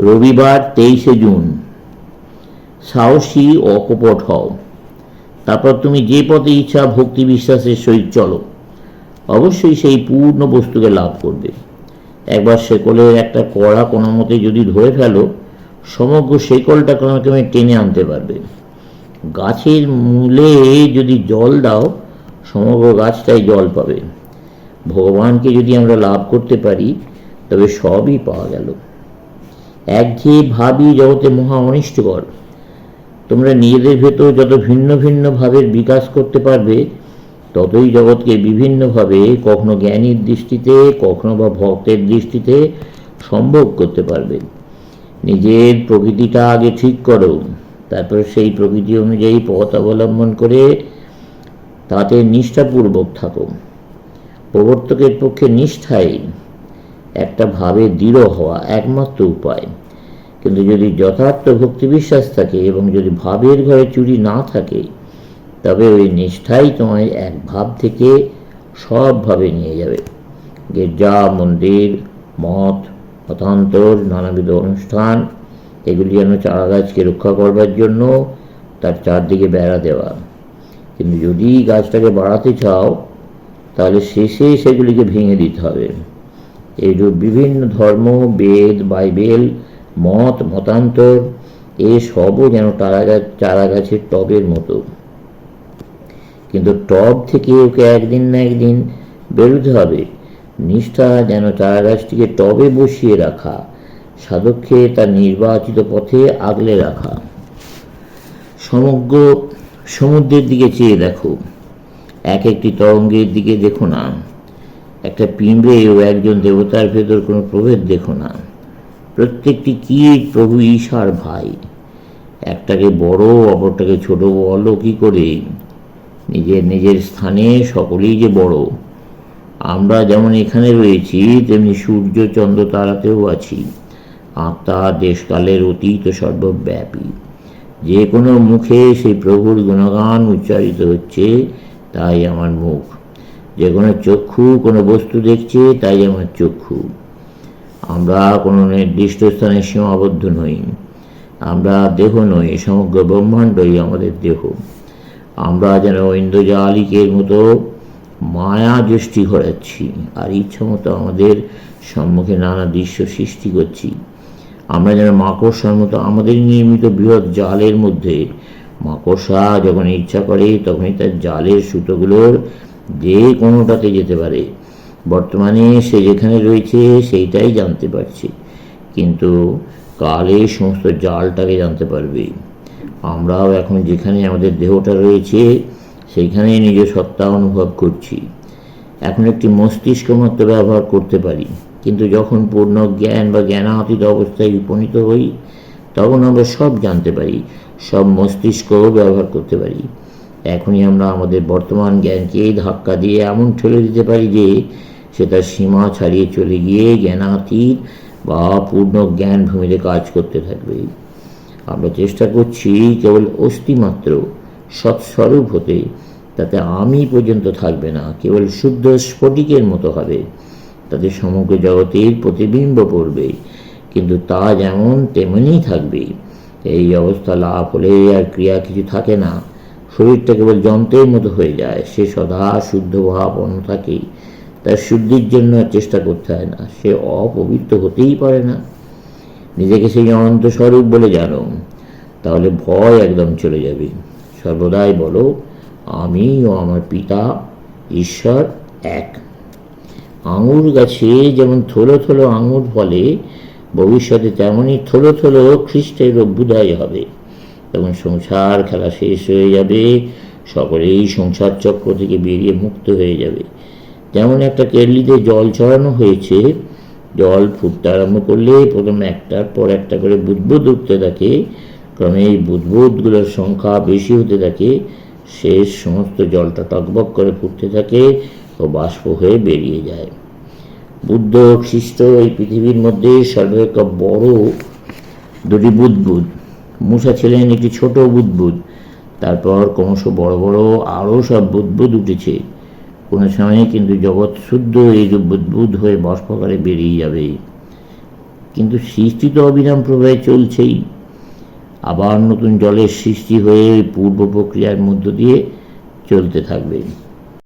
রবিবার তেইশে জুন। সাহসী অকপট হও। তারপর তুমি যে পথে ইচ্ছা ভক্তি বিশ্বাসের সহিত চলো। অবশ্যই সেই পূর্ণ বস্তুকে লাভ করবে। একবার শেকলের একটা কড়া কোনো মতে যদি ধরে ফেলো, সমগ্র শেকলটা কোনো ক্রমে টেনে আনতে পারবে। গাছের মূলে যদি জল দাও, সমগ্র গাছটাই জল পাবে। ভগবানকে যদি আমরা লাভ করতে পারি, তবে সবই পাওয়া গেল। একঘেয়ে ভাবি জগতে মহা অনিষ্টকর। তোমরা নিজেদের ভেতর যত ভিন্ন ভিন্ন ভাবের বিকাশ করতে পারবে, ততই জগৎকে বিভিন্নভাবে কখনো জ্ঞানীর দৃষ্টিতে, কখনো বা ভক্তের দৃষ্টিতে সম্ভব করতে পারবে। নিজের প্রকৃতিটা আগে ঠিক করো, তারপর সেই প্রকৃতি অনুযায়ী পথ অবলম্বন করে তাতে নিষ্ঠাপূর্বক থাকো। প্রবর্তকের পক্ষে নিষ্ঠাই একটা ভাবে দৃঢ় হওয়া একমাত্র উপায়। কিন্তু যদি যথার্থ ভক্তি বিশ্বাস থাকে এবং যদি ভাবের ঘরে চুরি না থাকে, তবে ওই নিষ্ঠাই তোমায় এক ভাব থেকে সব ভাবে নিয়ে যাবে। গির্জা, মন্দির, মঠ, মতান্তর, নানাবিধ অনুষ্ঠান, এগুলি যেন চারা গাছকে রক্ষা করবার জন্য তার চারদিকে বেড়া দেওয়া। কিন্তু যদি গাছটাকে বাড়াতে চাও, তাহলে শেষে সেগুলিকে ভেঙে দিতে হবে। এইরূপ বিভিন্ন ধর্ম, বেদ, বাইবেল, মত, মতান্তর, এ যেন তারা গাছ চারা গাছের টবের মতো। কিন্তু টব থেকে ওকে একদিন না একদিন বেরোতে হবে। নিষ্ঠা যেন চারা গাছটিকে টবে বসিয়ে রাখা, সাধককে তার নির্বাচিত পথে আগলে রাখা। সমগ্র সমুদ্রের দিকে চেয়ে দেখো, এক একটি তরঙ্গের দিকে দেখো না। একটা পিঁমড়ে ও একজন দেবতার ভেতর কোনো প্রভেদ দেখো না। প্রত্যেকটি কীট প্রভু ঈশার ভাই? একটাকে বড়, অপরটাকে ছোট বলো কি করে নিজের নিজের স্থানে সকলেই যে বড়। আমরা যেমন এখানে রয়েছি, তেমনি সূর্য, চন্দ্র তারাতেও আছি। আত্মা, দেশকালের অতীত সর্বব্যাপী। যে কোনো মুখে সেই প্রভুর গুণগান উচ্চারিত হচ্ছে, তাই আমার মুখ। যে কোনো চক্ষু, কোনো বস্তু দেখছে, তাই আমার চক্ষু। আমরা কোনো নির্দিষ্ট স্থানে সীমাবদ্ধ নই। আমরা দেহ নই, সমগ্র ব্রহ্মাণ্ডই আমাদের দেহ। আমরা যেন ইন্দ্রজালিকের মতো মায়া দৃষ্টি ঘোরাচ্ছি আর ইচ্ছা মতো আমাদের সম্মুখে নানা দৃশ্য সৃষ্টি করছি। আমরা যেন মাকড়সার মতো আমাদের নির্মিত বৃহৎ জালের মধ্যে, মাকড়সা যখন ইচ্ছা করে, তখনই তার জালের সুতোগুলোর যে কোনোটাতে যেতে পারে। বর্তমানে সে যেখানে রয়েছে সেইটাই জানতে পারছে। কিন্তু কালে সমস্ত জালটাকে জানতে পারবে। আমরাও এখন যেখানে আমাদের দেহটা রয়েছে সেইখানে নিজ সত্তা অনুভব করছি। এখন একটি মস্তিষ্ক মাত্র ব্যবহার করতে পারি। কিন্তু যখন পূর্ণ জ্ঞান বা জ্ঞানাতীত অবস্থায় উপনীত হই, তখন আমরা সব জানতে পারি, সব মস্তিষ্কও ব্যবহার করতে পারি। এখনই আমরা আমাদের বর্তমান জ্ঞানকে ধাক্কা দিয়ে এমন ঠেলে দিতে পারি যে সে তার সীমা ছাড়িয়ে চলে গিয়ে জ্ঞানাতীত বা পূর্ণ জ্ঞান ভূমিতে কাজ করতে থাকবে। আমরা চেষ্টা করছি কেবল অস্থিমাত্র, সৎস্বরূপ হতে, তাতে আমি পর্যন্ত থাকবে না, কেবল শুদ্ধ স্ফটিকের মতো হবে। তাতে সমগ্র জগতের প্রতিবিম্ব পড়বে, কিন্তু তা যেমন তেমনই থাকবে। এই অবস্থা লাভ হলে আর ক্রিয়া কিছু থাকে না। শরীরটা কেবল যন্ত্রের মতো হয়ে যায়। সে সদা শুদ্ধ ভাব অন্য থাকে। তার শুদ্ধির জন্য চেষ্টা করতে হয় না। সে অপবিত্র হতেই পারে না। নিজেকে সেই অনন্ত স্বরূপ বলে জানো। তাহলে ভয় একদম চলে যাবে। সর্বদাই বলো, আমি ও আমার পিতা ঈশ্বর এক। আঙুর গাছে যেমন থলো থলো আঙুর ফলে, ভবিষ্যতে তেমনই থলো থলো খ্রিস্টের অভ্যুদয় হবে। তখন সংসার খেলা শেষ হয়ে যাবে, সকলেই সংসার চক্র থেকে বেরিয়ে মুক্ত হয়ে যাবে। যেমন একটা কেটলিতে জল ছড়ানো হয়েছে, জল ফুটতে আরম্ভ করলে প্রথমে একটার পর একটা করে বুদবুদ উঠতে থাকে। ক্রমে এই বুদবুদগুলোর সংখ্যা বেশি হতে থাকে। শেষ সমস্ত জলটা টকবক করে ফুটতে থাকে ও বাষ্প হয়ে বেরিয়ে যায়। বুদ্ধ খ্রিস্ট এই পৃথিবীর মধ্যে সর্বাপেক্ষা বড় দুটি বুদবুদ। মূষা ছিলেন একটি ছোট বুদবুদ। তারপর ক্রমশ বড় বড় আরও সব বুদবুদ উঠেছে। কোনো সময়ে কিন্তু জগৎ শুদ্ধ এই যে বুদবুদ হয়ে বাষ্পকারে বেরিয়ে যাবে। কিন্তু সৃষ্টি তো অবিরাম প্রবাহে চলছেই। আবার নতুন জলের সৃষ্টি হয়ে পূর্ব প্রক্রিয়ার মধ্য দিয়ে চলতে থাকবে।